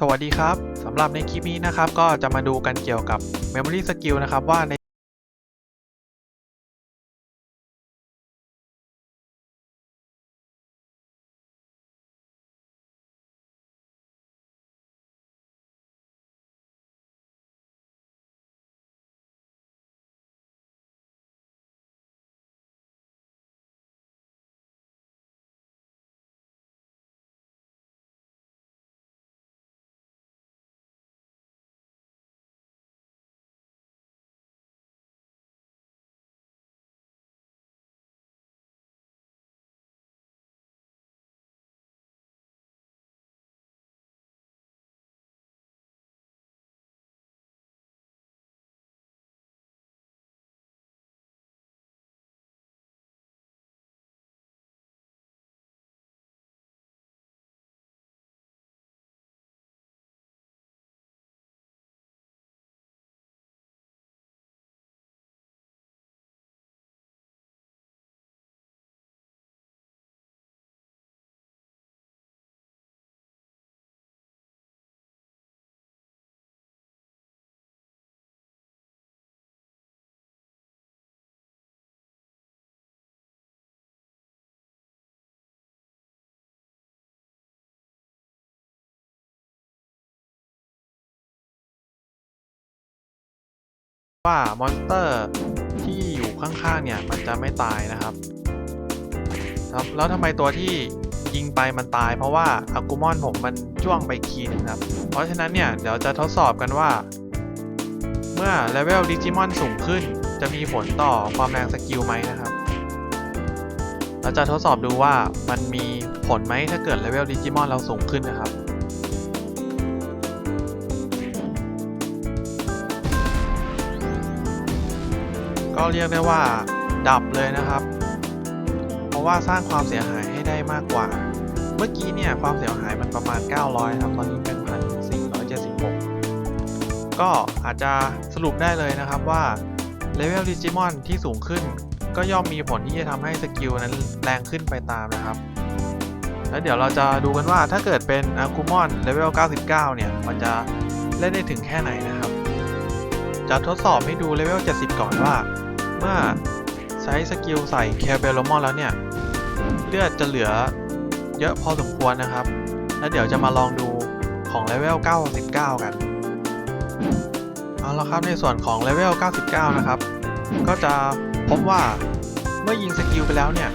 สวัสดีครับสำหรับในคลิปนี้นะครับก็จะมาดูกันเกี่ยวกับ Memory Skill นะครับว่าใน ว่ามอนสเตอร์ที่อยู่ข้างๆเนี่ยมันจะไม่ตายนะครับครับแล้วทำไมตัวที่ยิงไปมันตาย เพราะว่าอากูมอนผมมันจ้วงไปคีนครับ เพราะฉะนั้นเนี่ยเดี๋ยวจะทดสอบกันว่า เมื่อเลเวลดิจิมอนสูงขึ้น จะมีผลต่อความแรงสกิลไหมนะครับ เราจะทดสอบดูว่ามันมีผลไหมถ้าเกิดเลเวลดิจิมอนเราสูงขึ้นนะครับ ก็เรียกได้ว่าดับเลยนะครับ เพราะว่าสร้างความเสียหายให้ได้มากกว่า เมื่อกี้เนี่ยความเสียหายมันประมาณ 900ครับตอนนี้เป็น1,476 ก็อาจจะสรุปได้เลยนะครับว่าเลเวลดิจิมอนที่สูงขึ้น ก็ย่อมมีผลที่จะทำให้สกิลนั้นแรงขึ้นไปตามนะครับแล้วเดี๋ยวเราจะดูกันว่าถ้าเกิดเป็นอากูมอนเลเวล 99 เนี่ย มันจะเล่นได้ถึงแค่ไหนนะครับ จะทดสอบให้ดูเลเวล 70 ก่อนว่า เมื่อใช้สกิลใส่เคเบลมอนแล้วเนี่ย เลือดจะเหลือเยอะพอสมควรนะครับ แล้วเดี๋ยวจะมาลองดูของเลเวล 99 กัน เอาละครับในส่วนของเลเวล 99 นะครับ ก็จะพบว่าเมื่อยิงสกิลไปแล้วเนี่ย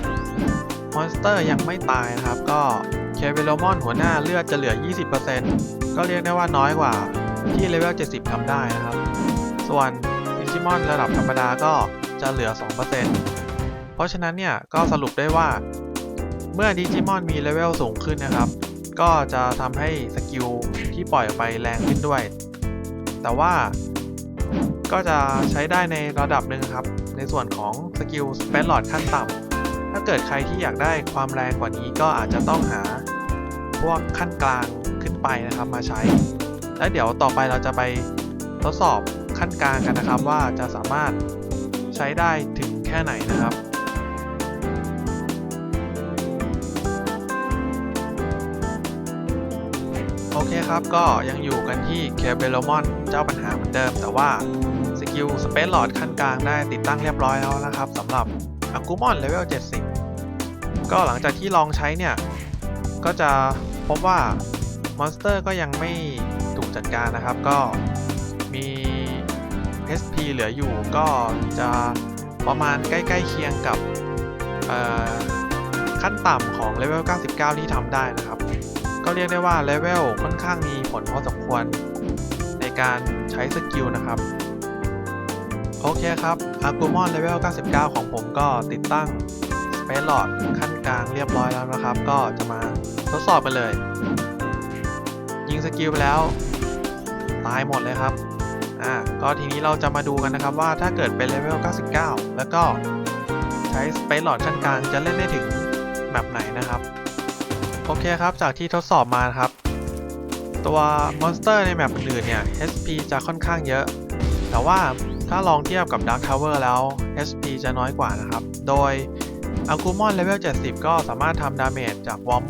มอนสเตอร์ยังไม่ตายนะครับ ก็เคเบลมอนหัวหน้าเลือดจะเหลือ 20%ก็เรียกได้ว่าน้อยกว่าที่เลเวล 70 ทำได้นะครับ ส่วนดิจิมอนระดับธรรมดาก็ จะเหลือ 2%เพราะฉะนั้นเนี่ยก็สรุปได้ว่า เมื่อดิจิมอนมีเลเวลสูงขึ้นนะครับ ก็จะทำให้สกิลที่ปล่อยออกไปแรงขึ้นด้วย แต่ว่าก็จะใช้ได้ในระดับหนึ่งครับ ในส่วนของสกิลสเปซหลอดขั้นต่ำถ้าเกิดใครที่อยากได้ความแรงกว่านี้ก็อาจจะต้องหาพวกขั้นกลางขึ้นไปนะครับมาใช้ และเดี๋ยวต่อไปเราจะไปทดสอบขั้นกลางกันนะครับว่าจะสามารถ ช้ได้ถึงแค่ไหนนะครับโอเคครับก็ยังอยู่กันที่เคเบลมอนเจ้าปัญหาเหมือนเดิม แต่ว่าสกิลสเปซหลอดขั้นกลางได้ติดตั้งเรียบร้อยแล้วนะครับสำหรับอากูมอนเลเวล 70 ก็หลังจากที่ลองใช้เนี่ย ก็จะพบว่ามอนสเตอร์ก็ยังไม่ถูกจัดการนะครับ ก็ SP เหลืออยู่ก็จะประมาณใกล้ๆเคียงกับขั้นต่ำของเลเวล 99 ที่ทำได้นะครับ ก็เรียกได้ว่าเลเวลค่อนข้างมีผลพอสมควรในการใช้สกิลนะครับ โอเคครับอากูมอนเลเวล 99 ของผมก็ติดตั้ง Space Lord ขั้นกลางเรียบร้อยแล้วนะครับ ก็จะมาทดสอบกันเลย ยิงสกิลไปแล้ว ตายหมดเลยครับ อ่าก็ทีนี้เราจะมาดูกันนะครับว่าถ้าเกิดเป็นเลเวล 99 แล้วก็ใช้ Space Lord ขั้นกลางจะเล่นได้ถึงแมปไหนนะครับ โอเคครับจากที่ทดสอบมาครับ ตัวมอนสเตอร์ในแมปอื่นเนี่ย HP จะค่อนข้างเยอะ แต่ว่าถ้าลองเทียบกับ Dark Tower แล้ว HP จะน้อยกว่านะครับ โดย a g u m o n Level 70 ก็สามารถทำดาเมจจากวอร์ม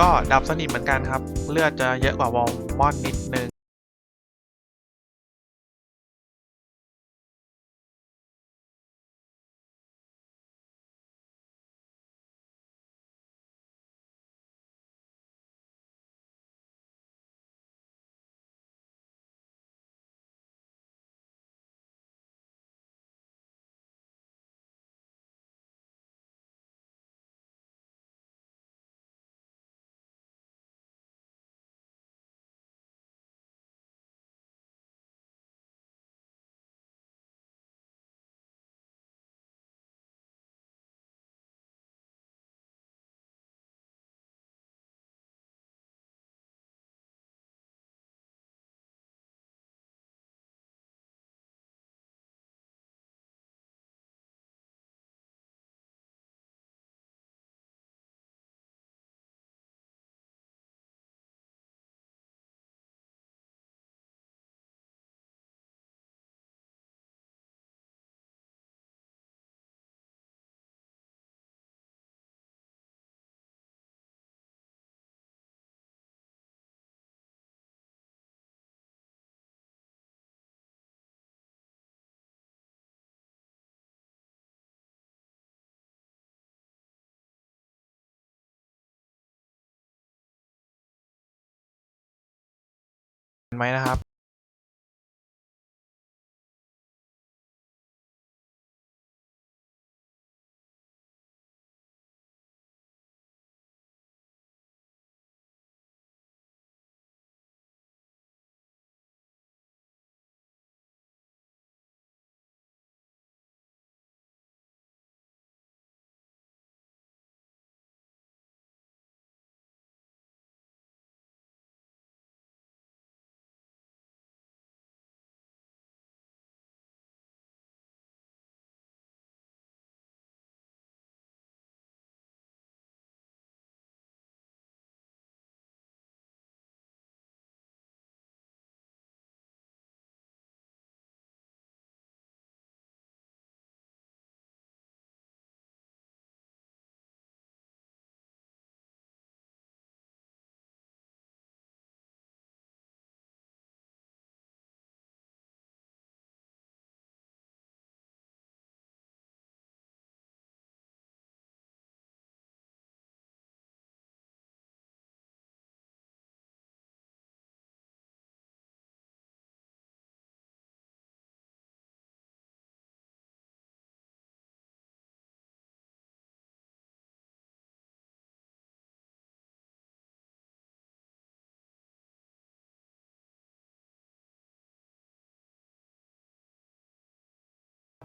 ก็ดับสนิทเหมือนกันครับ เลือดจะเยอะกว่าวอลมอนนิดนึง ไหมนะครับ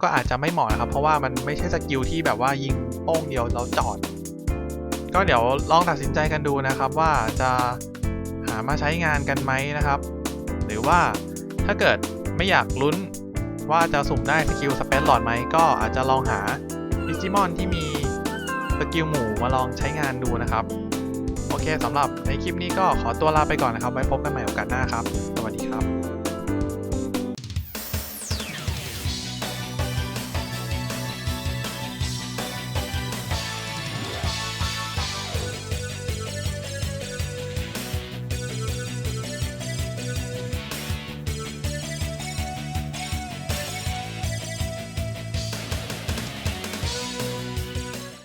ก็อาจจะไม่เหมาะนะครับ เพราะว่ามันไม่ใช่สกิลที่แบบว่ายิงโป้งเดียวแล้วจอด ก็เดี๋ยวลองตัดสินใจกันดูนะครับ ว่าจะหามาใช้งานกันไหมนะครับ หรือว่าถ้าเกิดไม่อยากลุ้นว่าจะสุ่มได้สกิลสเปซหลอดไหมก็อาจจะลองหาดิจิมอนที่มีสกิลหมู่มาลองใช้งานดูนะครับ โอเคสำหรับในคลิปนี้ก็ขอตัวลาไปก่อนนะครับ ไว้พบกันใหม่โอกาสหน้าครับ สวัสดีครับ